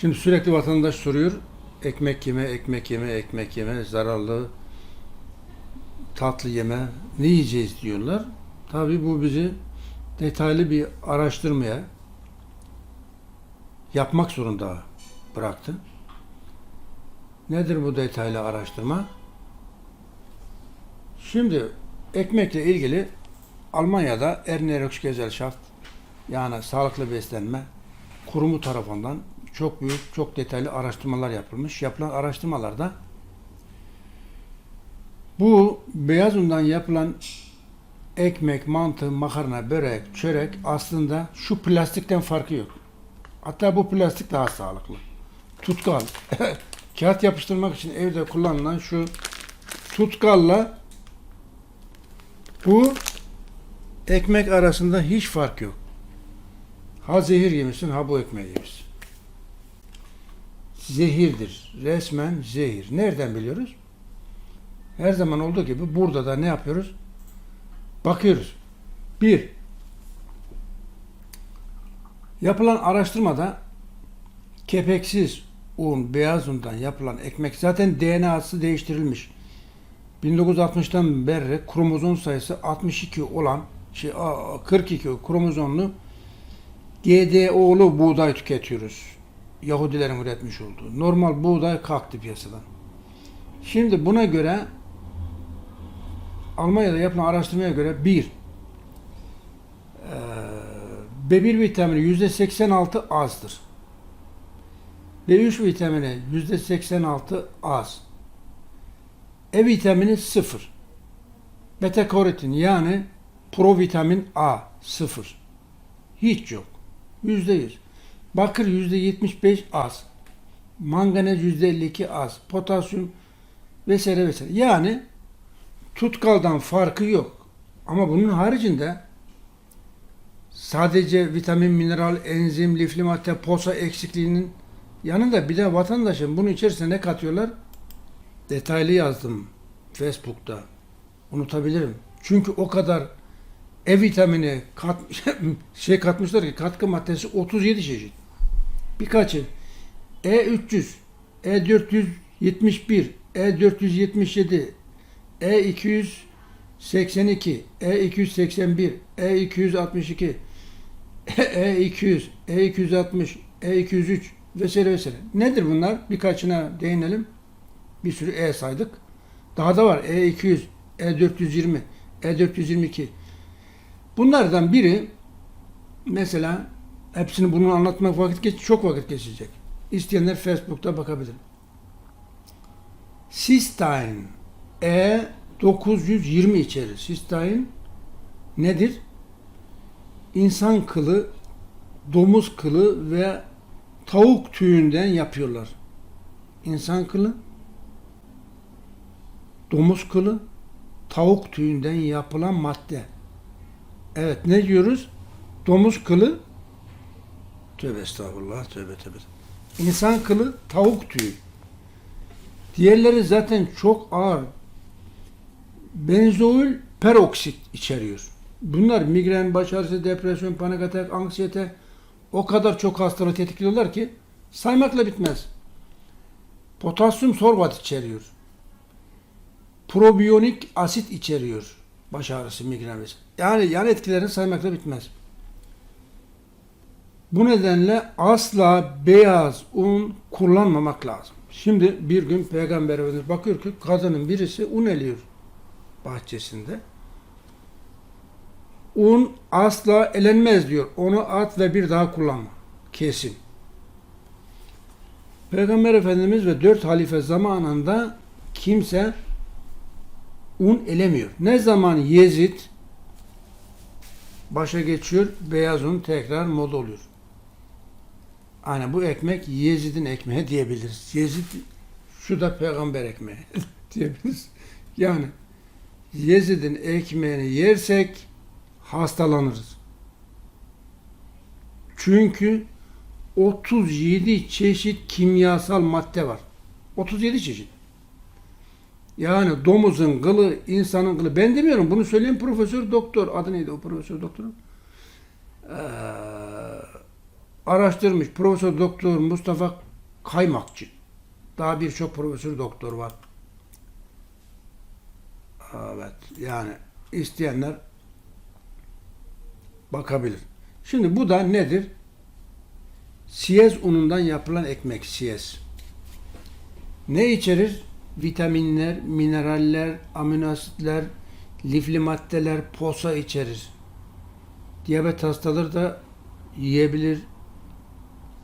Şimdi sürekli vatandaş soruyor. Ekmek yeme, ekmek yeme, ekmek yeme, zararlı, tatlı yeme, ne yiyeceğiz diyorlar. Tabii bu bizi detaylı bir araştırmaya yapmak zorunda bıraktı. Nedir bu detaylı araştırma? Şimdi ekmekle ilgili Almanya'da Ernährungsgesellschaft yani sağlıklı beslenme kurumu tarafından çok büyük, çok detaylı araştırmalar yapılmış. Yapılan araştırmalarda bu beyaz undan yapılan ekmek, mantı, makarna, börek, çörek aslında şu plastikten farkı yok. Hatta bu plastik daha sağlıklı. Tutkal. Kağıt yapıştırmak için evde kullanılan şu tutkalla bu ekmek arasında hiç fark yok. Ha zehir yemişsin, ha bu ekmeği yemişsin. Zehirdir. Resmen zehir. Nereden biliyoruz? Her zaman olduğu gibi burada da ne yapıyoruz? Bakıyoruz. Bir, yapılan araştırmada kepeksiz un, beyaz undan yapılan ekmek zaten DNA'sı değiştirilmiş. 1960'tan beri kromozom sayısı 62 olan şey a- 42 kromozomlu GDO'lu buğday tüketiyoruz. Yahudilerin üretmiş olduğu. Normal buğday kalktı piyasadan. Şimdi buna göre Almanya'da yapılan araştırmaya göre bir eee, B1 vitamini yüzde 86 azdır. B3 vitamini yüzde 86 az. E vitamini sıfır. Beta karotin yani provitamin A sıfır. Hiç yok. Yüzde yüz. Bakır yüzde 75 az. Manganez yüzde 52 az. Potasyum vesaire vesaire. Yani tutkaldan farkı yok. Ama bunun haricinde sadece vitamin, mineral, enzim, lifli madde, posa eksikliğinin yanında bir de vatandaşın bunun içerisine ne katıyorlar? Detaylı yazdım Facebook'ta. Unutabilirim. Çünkü o kadar E vitamini kat, şey katmışlar ki katkı maddesi 37 çeşit. Birkaçı E300, E471, E477, E282, E281, E262, E200, E260, E203 vesaire vesaire. Nedir bunlar? Birkaçına değinelim. Bir sürü E saydık. Daha da var. E200, E420, E422. Bunlardan biri mesela hepsini bunu anlatmak vakit geç çok vakit geçecek. İsteyenler Facebook'ta bakabilir. Cysteine E920 içerir. Cysteine nedir? İnsan kılı, domuz kılı ve tavuk tüyünden yapıyorlar. İnsan kılı, domuz kılı, tavuk tüyünden yapılan madde. Evet ne diyoruz? Domuz kılı, tövbe estağfurullah, tövbe tövbe. İnsan kılı, tavuk tüyü. Diğerleri zaten çok ağır. Benzoil peroksit içeriyor. Bunlar migren, baş ağrısı, depresyon, panik atak, anksiyete o kadar çok hastalığı tetikliyorlar ki saymakla bitmez. Potasyum sorbat içeriyor. Probiyonik asit içeriyor. Baş ağrısı, migren vesaire. Yani yan etkilerini saymakla bitmez. Bu nedenle asla beyaz un kullanmamak lazım. Şimdi bir gün Peygamber Efendimiz bakıyor ki kadının birisi un eliyor bahçesinde. Un asla elenmez diyor. Onu at ve bir daha kullanma. Kesin. Peygamber Efendimiz ve dört halife zamanında kimse un elemiyor. Ne zaman Yezid başa geçiyor, beyaz un tekrar moda oluyor. Hani bu ekmek Yezid'in ekmeği diyebiliriz. Yezid şu da peygamber ekmeği diyebiliriz. Yani Yezid'in ekmeğini yersek hastalanırız. Çünkü 37 çeşit kimyasal madde var. 37 çeşit. Yani domuzun kılı, insanın kılı. Ben demiyorum. Bunu söyleyen profesör doktor. Adı neydi o profesör doktorun? Ee, araştırmış. Profesör Doktor Mustafa kaymakçı. Daha birçok profesör doktor var. Evet yani isteyenler bakabilir. Şimdi bu da nedir? Siyez unundan yapılan ekmek siyez. Ne içerir? Vitaminler, mineraller, amino asitler, lifli maddeler, posa içerir. Diyabet hastaları da yiyebilir.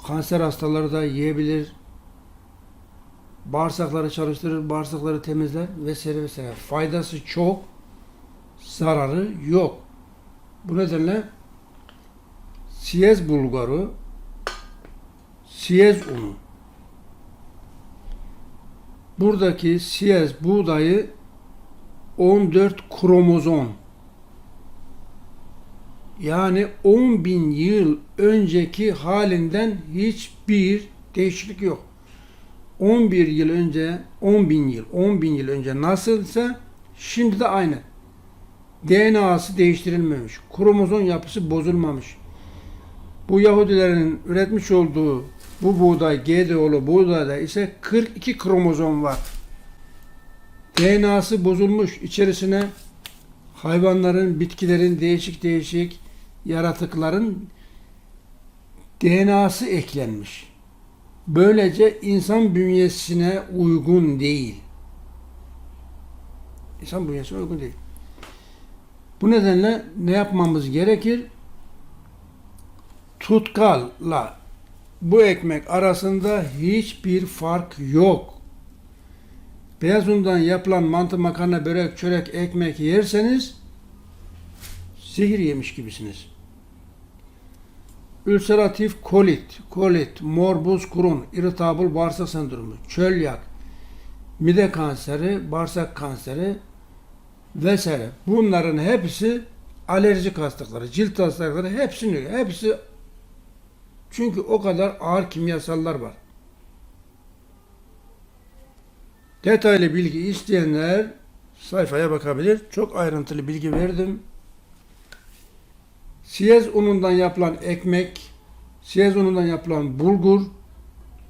Kanser hastaları da yiyebilir. Bağırsakları çalıştırır, bağırsakları temizler vesaire vesaire. Faydası çok, zararı yok. Bu nedenle siyez bulgarı, siyez unu. Buradaki siyez buğdayı 14 kromozom yani 10 bin yıl önceki halinden hiçbir değişiklik yok. 11 yıl önce, 10 bin yıl, 10 bin yıl önce nasılsa şimdi de aynı. DNA'sı değiştirilmemiş. Kromozom yapısı bozulmamış. Bu Yahudilerin üretmiş olduğu bu buğday, GDO'lu buğdayda ise 42 kromozom var. DNA'sı bozulmuş. İçerisine hayvanların, bitkilerin değişik değişik yaratıkların DNA'sı eklenmiş. Böylece insan bünyesine uygun değil. İnsan bünyesine uygun değil. Bu nedenle ne yapmamız gerekir? Tutkalla bu ekmek arasında hiçbir fark yok. Beyaz undan yapılan mantı, makarna, börek, çörek, ekmek yerseniz zehir yemiş gibisiniz. Ülseratif kolit, kolit, morbus Crohn, irritable bağırsak sendromu, çölyak, mide kanseri, bağırsak kanseri vesaire. Bunların hepsi alerjik hastalıkları, cilt hastalıkları hepsini, hepsi çünkü o kadar ağır kimyasallar var. Detaylı bilgi isteyenler sayfaya bakabilir. Çok ayrıntılı bilgi verdim. Siyez unundan yapılan ekmek, siyez unundan yapılan bulgur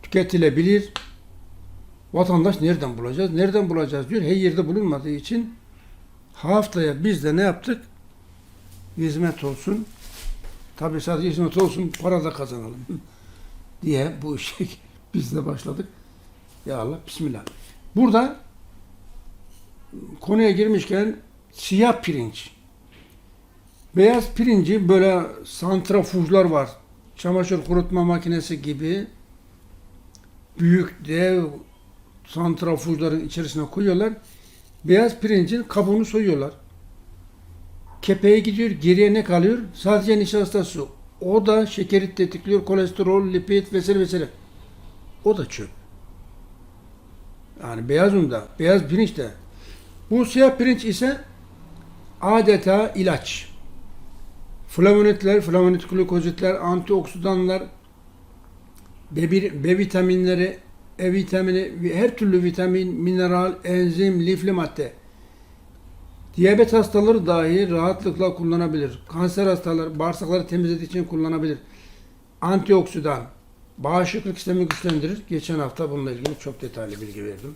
tüketilebilir. Vatandaş nereden bulacağız? Nereden bulacağız diyor. Her yerde bulunmadığı için haftaya biz de ne yaptık? Hizmet olsun. Tabii sadece hizmet olsun, para da kazanalım diye bu işe biz de başladık. Ya Allah, Bismillah. Burada konuya girmişken siyah pirinç. Beyaz pirinci böyle santrafujlar var. Çamaşır kurutma makinesi gibi büyük dev santrafujların içerisine koyuyorlar. Beyaz pirincin kabuğunu soyuyorlar. Kepeğe gidiyor, geriye ne kalıyor? Sadece nişastası. O da şekeri tetikliyor, kolesterol, lipid vesaire vesaire. O da çöp. Yani beyaz unda, beyaz pirinç de. Bu siyah pirinç ise adeta ilaç. Flavonitler, flavonit glukozitler, antioksidanlar, B, B vitaminleri, E vitamini, her türlü vitamin, mineral, enzim, lifli madde. Diyabet hastaları dahi rahatlıkla kullanabilir. Kanser hastaları bağırsakları temizlediği için kullanabilir. Antioksidan, bağışıklık sistemi güçlendirir. Geçen hafta bununla ilgili çok detaylı bilgi verdim.